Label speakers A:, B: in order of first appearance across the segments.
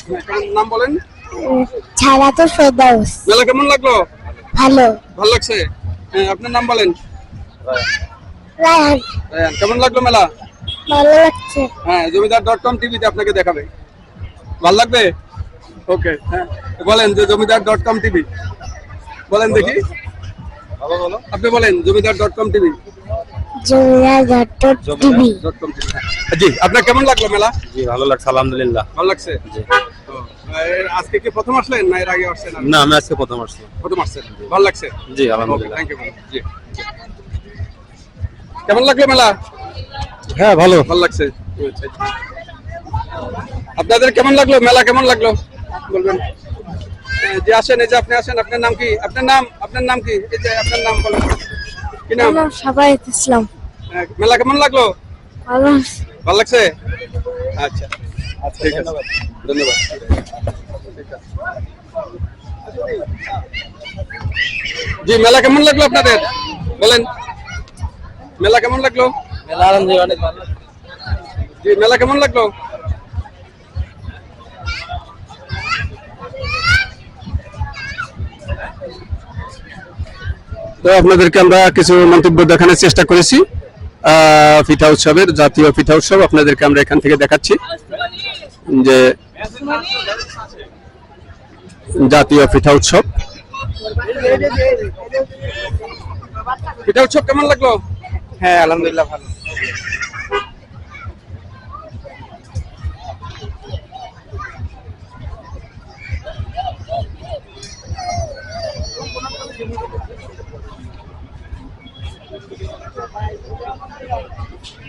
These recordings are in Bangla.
A: কেমন নাম বলেন?
B: ছাড়া তো ফেরদাউস।
A: মেলা কেমন লাগল?
B: ভালো।
A: ভালো লাগছে? হ্যাঁ, আপনার নাম বলেন।
B: রায়হান।
A: হ্যাঁ, কেমন লাগল মেলা?
B: ভালো লাগছে।
A: হ্যাঁ জমিদার ডট কম টিভিতে আপনাকে দেখাবে। ভালো লাগবে? ওকে হ্যাঁ। বলেন যে জমিদার ডট কম টিভি বলেন দেখি। আপনি বলেন জমিদার ডট কম টিভি জি আপনার কেমন লাগল মেলা?
C: জি ভালো লাগছে আলহামদুলিল্লাহ।
A: ভালো লাগছে? তো, আজকে কি প্রথম আসলেন না এর আগে আসছেন
C: না আমি আজকে প্রথম আসছি।
A: প্রথম আসছেন? ভালো লাগছে?
C: জি আলহামদুলিল্লাহ।
A: থ্যাংক ইউ জি কেমন লাগল মেলা?
C: হ্যাঁ ভালো।
A: ভালো লাগছে। আপনাদের কেমন লাগল? মেলা কেমন লাগল? বলবেন। যে আসেন এই যে আপনি আসেন আপনার নাম কি? আপনার নাম আপনার নাম কি? এই যে আপনার নাম বলেন। কি নাম?
B: সবাই ইসলাম।
A: মেলা কেমন লাগল
B: ভালো
A: ভালো লাগছে? আচ্ছা। ঠিক আছে। ধন্যবাদ। জি মেলা কেমন লাগল আপনাদের? বলেন। মেলা কেমন লাগল?
C: মেলা আলহামদুলিল্লাহ অনেক ভালো
A: জি মেলা কেমন লাগল? তো আপনাদেরকে আমরা কিছু মন্তব্য দেখানোর চেষ্টা করেছি। আহ, পিঠা উৎসবের জাতীয় পিঠা উৎসব আপনাদেরকে আমরা এখান থেকে দেখাচ্ছি যে জাতীয় পিঠা উৎসব। পিঠা উৎসব কেমন লাগল?
C: হ্যাঁ আলহামদুলিল্লাহ ভালো।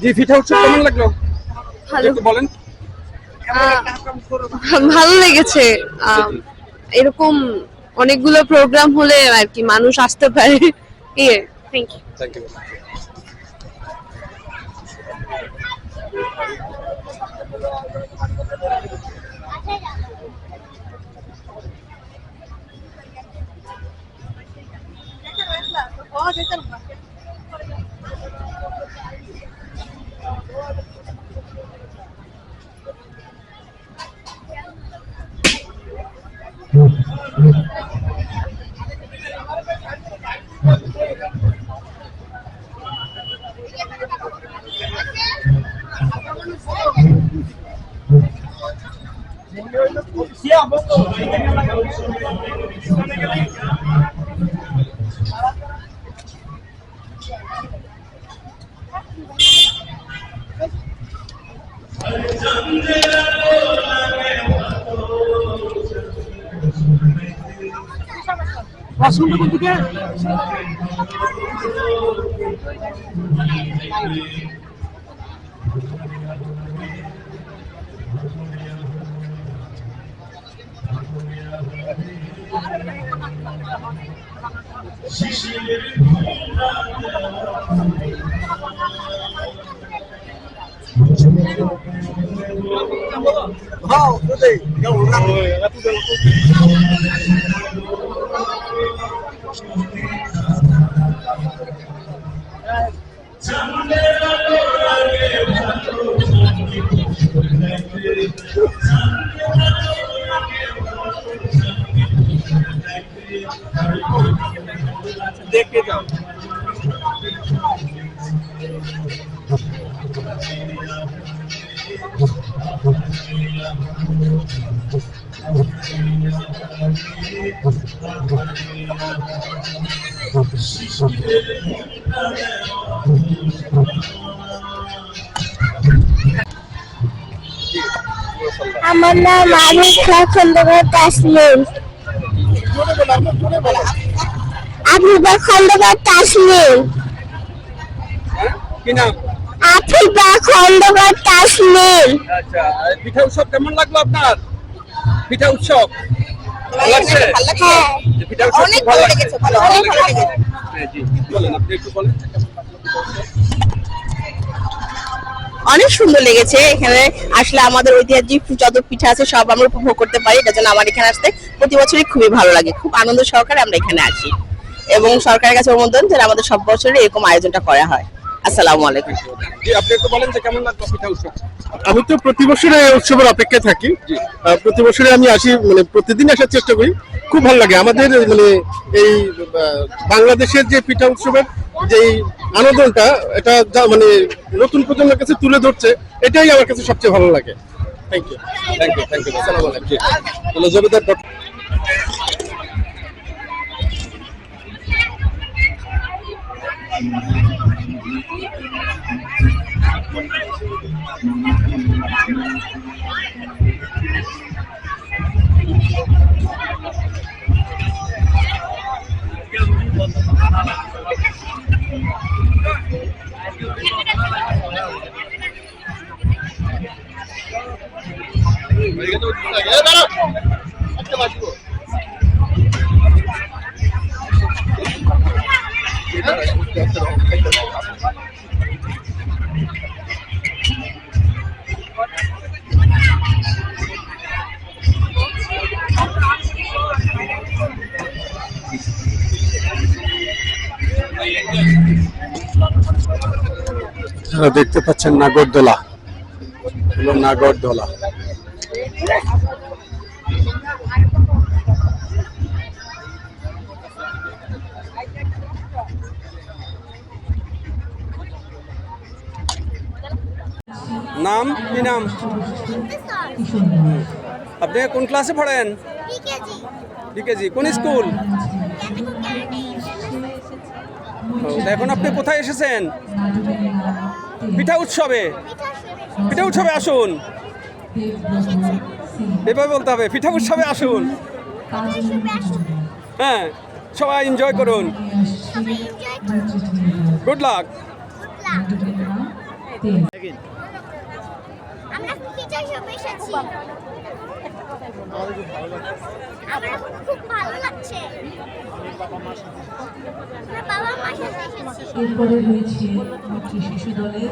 A: জি পিঠা উৎসব কেমন লাগল? একটু বলেন।
D: ভালো লেগেছে। আহ, এরকম অনেকগুলো প্রোগ্রাম হলে আর কি মানুষ আসতে পারে। ইয়ে থ্যাংক ইউ
A: থ্যাংক ইউ বাথরুমটা কোন দিকে Thank you. Oh, good. দেখে যাও
B: আমার নাম আরিফা খন্দকার তাসলিম আরিফা খন্দকার তাসলিম
A: হ্যাঁ? কি নাম?
B: আফিফা খন্দকার তাসলিম
A: আচ্ছা পিঠা উৎসব কেমন লাগল আপনার? পিঠা উৎসব? লাগছে?
B: হ্যাঁ।
A: পিঠা উৎসব ভালো লেগেছে। অনেক ভালো লেগেছে। জি বলেন আপনি একটু বলেন।
E: অনেক সুন্দর লেগেছে। এখানে আসলে আমাদের ঐতিহাসিক যত পিঠা আছে সব আমরা উপভোগ করতে পারি। এটার জন্য আমার এখানে আসতে প্রতি বছরই খুবই ভালো লাগে। খুব আনন্দ সহকারে আমরা এখানে আসি। এবং সরকারের কাছে অনুমোদন যে আমাদের সব বছরই এরকম আয়োজনটা করা হয়। আসসালামু আলাইকুম।
A: আপনি একটু বলেন যে কেমন লাগল পিঠা উৎসব?
C: আমি তো প্রতি বছরে এই উৎসবের অপেক্ষায় থাকি। প্রতি বছরে আমি আসি মানে প্রতিদিন আসার চেষ্টা করি। খুব ভালো লাগে। আমাদের মানে এই বাংলাদেশের যে পিঠা উৎসবের যে এই আনন্দটা এটা মানে নতুন প্রজন্মের কাছে তুলে ধরছে, এটাই আমার কাছে সবচেয়ে ভালো লাগে। Thank you
A: thank you thank you dot
C: আপনারা দেখতে পাচ্ছেন নাগরদোলা হলো নাগরদোলা।
A: নাম, কি নাম? আপনি কোন ক্লাসে পড়েন? ডিকেজি কোন স্কুল? এখন আপনি কোথায় এসেছেন? পিঠা উৎসবে? পিঠা উৎসবে আসুন। এভাবে বলতে হবে। পিঠা উৎসবে আসুন। হ্যাঁ সবাই এনজয় করুন। গুড লাক
F: এরপরে রয়েছে শিশু দলের